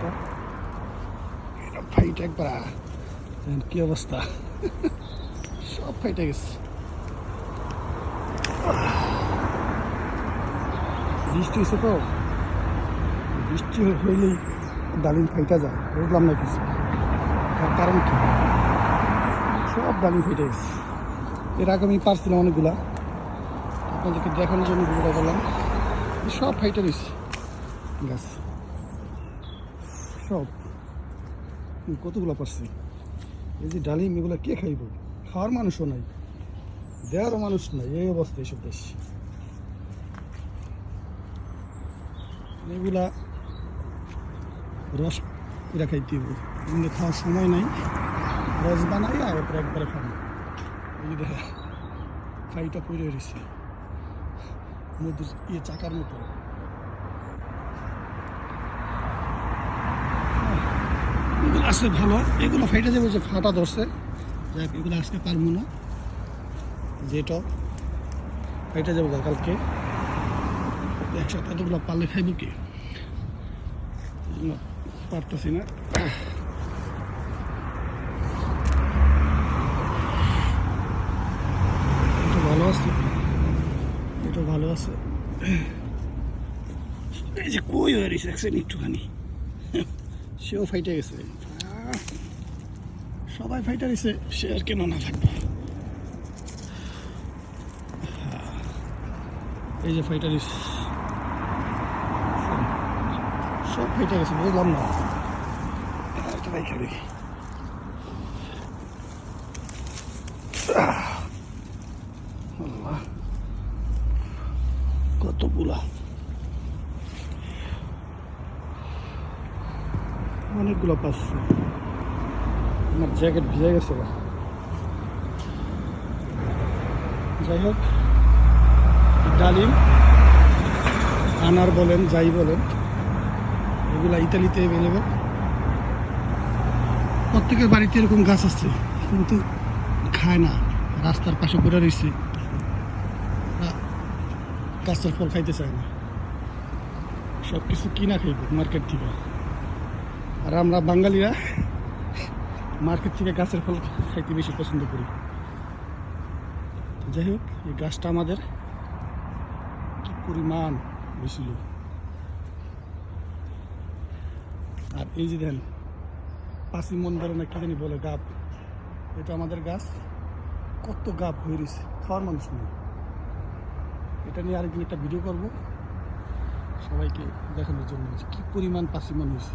এটা ফাইট একবার। দেখেন কি অবস্থা? সব ফাইটে গেছে। বৃষ্টি হয়েছে তো? বৃষ্টি হইলেই ডালিম ফাইটা যায় বুঝলাম না কিছু। তার কারণ কি? সব ডালিম ফেটে গেছে। এর আগে আমি পারছিলাম অনেকগুলা। আপনাদেরকে দেখানোর জন্য ভিডিওটা করলাম। সব ফাইটে রয়েছে। গাছ সব কতগুলো পারছি? এই যে ডালিম, এগুলো কে খাইব? খাওয়ার মানুষও নাই, দেওয়ারও মানুষ নাই, এই অবস্থা এইসব দেশ। এগুলা রস এরা খাইতে হবে। এগুলো খাওয়ার সময় নাই, রস বানাই আর এরপরে একবারে খাব। এই দেখা, খাইটা পড়ে রয়েছে মধুর ইয়ে চাকার মতো। আসলে ভালো, এগুলো ফাইটা যাবে যে ফাটা ধরছে। যাই এগুলো আসতে পারব না। যেটা ফাইটা যাব কালকে। একসাথে এতগুলো পারলে খাইব কি? পারতেছি না। ভালো আছে। এটা ভালো আছে। এই যে কই হয়ে রয়েছে একটুখানি? সেও ফাইটে গেছে। সবাই ফাইটে গেছে সে আর কেন না থাকবে? এই যে ফাইটার সব ফাইটে গেছে বুঝলাম না। আল্লাহ কতগুলা অনেকগুলো পাচ্ছি। আমার জ্যাকেট ভিজে গেছে যাই হোক, ডালিম, আনার বলেন, যাই বলেন, এগুলা ইতালিতে অ্যাভেলেবেল প্রত্যেকের বাড়িতে এরকম গাছ আছে, কিন্তু খায় না, রাস্তার পাশে পড়ে রয়েছে। গাছের ফল খাইতে চায় না। সব কিছু কিনা খাইব মার্কেট থেকে। আর আমরা বাঙালিরা মার্কেট থেকে গাছের ফল খাইতে বেশি পছন্দ করি। যাই হোক, এই গাছটা আমাদের কি পরিমাণ হয়েছিল আর এই যে দেন পাঁচি মন বলে না কি জানি বলে গাব। এটা আমাদের গাছ। কত গাব হয়ে রয়েছে, খাওয়ার মানুষ নেই। এটা নিয়ে আরেকদিন একটা ভিডিও করব। সবাইকে দেখানোর জন্য কি পরিমাণ পাসিমন হয়েছে।